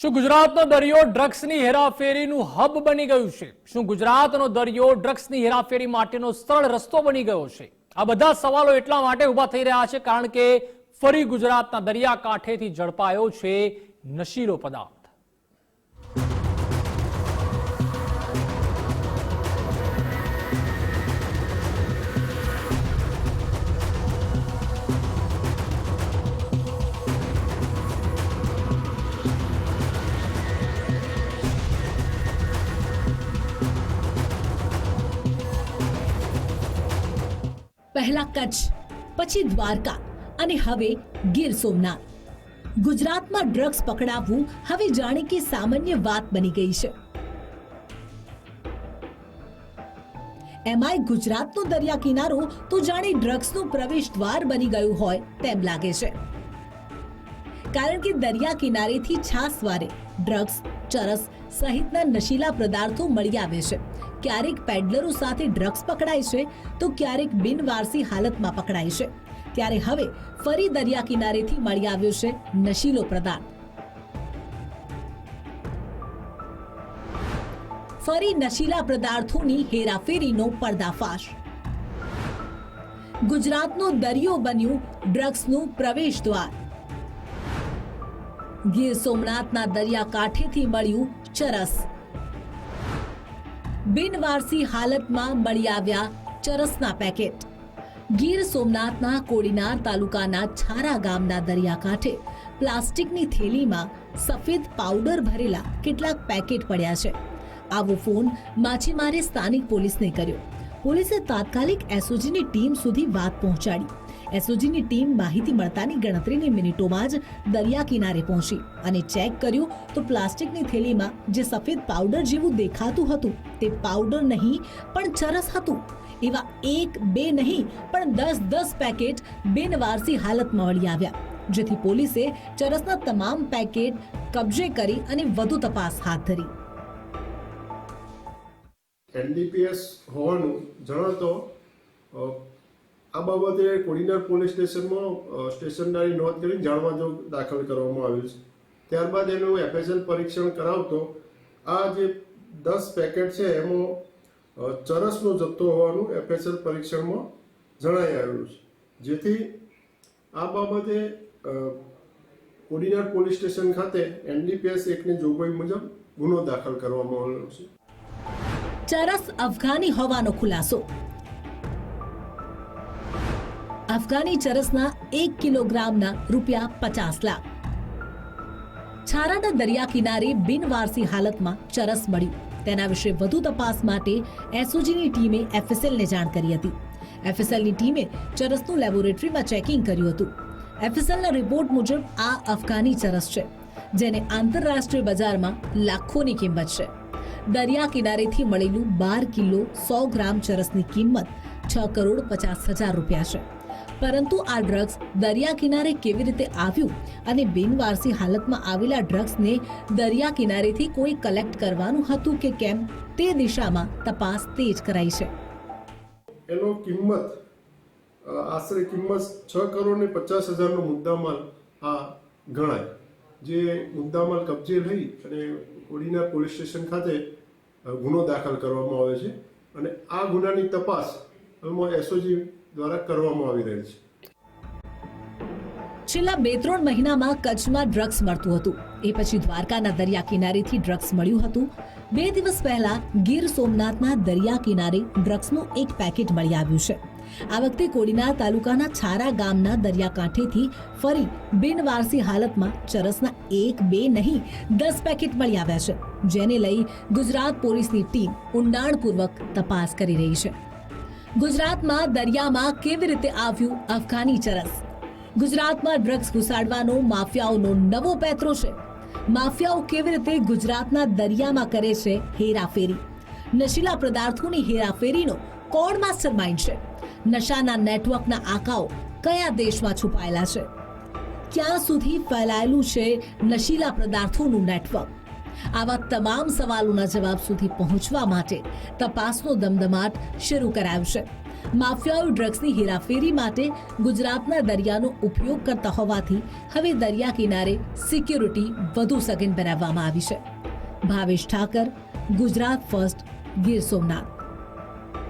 શું ગુજરાતનો દરિયો ડ્રગ્સની હેરાફેરીનું હબ બની ગયું છે? શું ગુજરાતનો દરિયો ડ્રગ્સની હેરાફેરી માટેનો સરળ રસ્તો બની ગયો છે? આ બધા સવાલો એટલા માટે ઊભા થઈ રહ્યા છે કારણ કે ફરી ગુજરાતના દરિયાકાંઠેથી ઝડપાયો છે નશીલો પદાર્થ. પહેલા કચ્છ, પછી દ્વારકા અને હવે ગીર સોમનાથ. ગુજરાતમાં ડ્રગ્સ પકડાવવું હવે જાણે કે સામાન્ય વાત બની ગઈ છે. એમાંય ગુજરાતનો દરિયા કિનારો તો જાણે ડ્રગ્સનું પ્રવેશ દ્વાર બની ગયું હોય તેમ લાગે છે. કારણ કે દરિયા કિનારેથી છાસવારે ડ્રગ્સ ચરસ સહિતના નશીલા પદાર્થો મળી આવે છે. ક્યારેક પેડલરો સાથે ડ્રગ્સ પકડાય છે, તો ક્યારેક બિનવારસી હાલતમાં પકડાય છે. ત્યારે હવે ફરી દરિયા કિનારેથી મળી આવ્યો છે નશીલો પદાર્થ. ફરી નશીલા પદાર્થોની હેરાફેરીનો પર્દાફાશ. ગુજરાતનો દરિયો બન્યું ડ્રગ્સનું પ્રવેશ દ્વાર ગીર સોમનાથના દરિયાકાંઠેથી મળ્યું ચરસ. બિનવારસી હાલતમાં મળી આવ્યા ચરસના પેકેટ. ગીર સોમનાથના કોડીનાર તાલુકાના છારા ગામના દરિયાકાંઠે પ્લાસ્ટિકની થેલીમાં સફેદ પાવડર ભરેલા કેટલાક પેકેટ પડ્યા છે. આવો ફોન માછીમારે સ્થાનિક પોલીસને કર્યો. પોલીસે તાત્કાલિક એસઓજીની ટીમ સુધી વાત પહોંચાડી. એસઓજીની ટીમ માહિતી મળતાની ગણતરીની મિનિટોમાં જ દરિયા કિનારે પહોંચી અને ચેક કર્યું તો પ્લાસ્ટિકની થેલીમાં જે સફેદ પાવડર જેવું દેખાતું હતું તે પાવડર નહીં, પણ ચરસ હતું. એવા એક, બે નહીં, પણ દસ દસ પેકેટ બિનવારસી હાલતમાં મળી આવ્યા, જેથી પોલીસે ચરસના તમામ પેકેટ કબજે કરી અને વધુ તપાસ હાથ ધરી. એનડીપીએસ હોવાનું જણાતો બાબતે કોડીનાર પોલીસ સ્ટેશનમાં અ, સ્ટેશનદારી નોંધ કરીને જાણવા જો દાખલ કરવામાં આવ્યું છે. ત્યારબાદ એનું એફએસએલ પરીક્ષણ કરાવતો આ જે દસ પેકેટ છે એમાં ચરસનો જથ્થો હોવાનું એફએસએલ પરીક્ષણમાં જણાઈ આવ્યું છે. જેથી આ બાબતે કોડીનાર પોલીસ સ્ટેશન ખાતે એનડીપીએસ એકની જોગવાઈ મુજબ ગુનો દાખલ કરવામાં આવ્યો છે. ચરસ અફઘાની હોવાનો ખુલાસો. અફઘાની ચરસના એક કિલોગ્રામના રૂપિયા પચાસ લાખ. છારાના દરિયા કિનારે બિનવારસી હાલતમાં ચરસ મળ્યું. તેના વિશે વધુ તપાસ માટે એસઓજીની ટીમે એફએસએલને જાણ કરી હતી. એફએસએલની ટીમે ચરસનું લેબોરેટરીમાં ચેકિંગ કર્યું હતું. એફએસએલના રિપોર્ટ મુજબ આ અફઘાની ચરસ છે, જેને આંતરરાષ્ટ્રીય બજારમાં લાખોની કિંમત છે. દરિયા કિનારેથી મળેલું બાર કિલો સો ગ્રામ ચરસની કિંમત છ કરોડ પચાસ હજાર રૂપિયા છે. પરંતુ આ ડ્રગ્સ દરિયા કિનારે કેવી રીતે આવ્યું અને બિનવારસી હાલતમાં આવેલા ડ્રગ્સને દરિયા કિનારેથી કોઈ કલેક્ટ કરવાનું હતું કે કેમ? તે દિશામાં તપાસ તેજ કરાઈ છે. એનો કિંમત આશરે કિંમત છ કરોડ ને પચાસ હજારનો મુદ્દામાલ આ ગણાય. જે મુદ્દામાલ કબજે લઈ અને કોડીના પોલીસ સ્ટેશન ખાતે ગુનો દાખલ કરવામાં આવે છે. અને આ ગુનાની તપાસ હાલમાં એસઓજી દ્વારા કરવામાં આવી રહી છે. છેલ્લા બે ત્રણ મહિનામાં કચ્છમાં ડ્રગ્સ મળતું હતું. એ પછી દ્વારકાના દરિયા કિનારેથી ડ્રગ્સ મળ્યું હતું. બે દિવસ પહેલા ગીર સોમનાથના દરિયા કિનારે ડ્રગ્સનું એક પેકેટ મળી આવ્યું છે. આ વખતે કોડીનાર તાલુકાના છારા ગામના દરિયાકાંઠેથી ફરી બિનવારસી હાલતમાં ચરસના એક, બે નહીં, દસ પેકેટ મળી આવ્યા છે, જેને લઈ ગુજરાત પોલીસની ટીમ ઊંડાણપૂર્વક તપાસ કરી રહી છે. ગુજરાતમાં દરિયામાં કેવી રીતે આવ્યું અફઘાની ચરસ? ગુજરાતમાં ડ્રગ્સ ઘુસાડવાનો માફિયાઓનો નવો પેત્રો છે. માફિયાઓ કેવી રીતે ગુજરાતના દરિયામાં કરે છે હેરાફેરી? નશીલા પદાર્થોની હેરાફેરીનો કોણ માસ્ટર માઇન્ડ છે? નશાના નેટવર્કના આકાઓ કયા દેશમાં છુપાયેલા છે? ક્યાં સુધી ફેલાયેલું છે નશીલા પદાર્થોનું નેટવર્ક? આવા તમામ સવાલોના જવાબ સુધી પહોંચવા માટે તપાસનો દમદમાટ શરૂ કરાયો છે માફિયાઓ ડ્રગ્સની હેરાફેરી માટે ગુજરાતના દરિયાનો ઉપયોગ કરતા હોવાથી હવે દરિયા કિનારે સિક્યુરિટી વધુ સઘન બનાવવામાં આવી છે. ભાવેશ ઠાકર, ગુજરાત ફર્સ્ટ, ગીર સોમનાથ.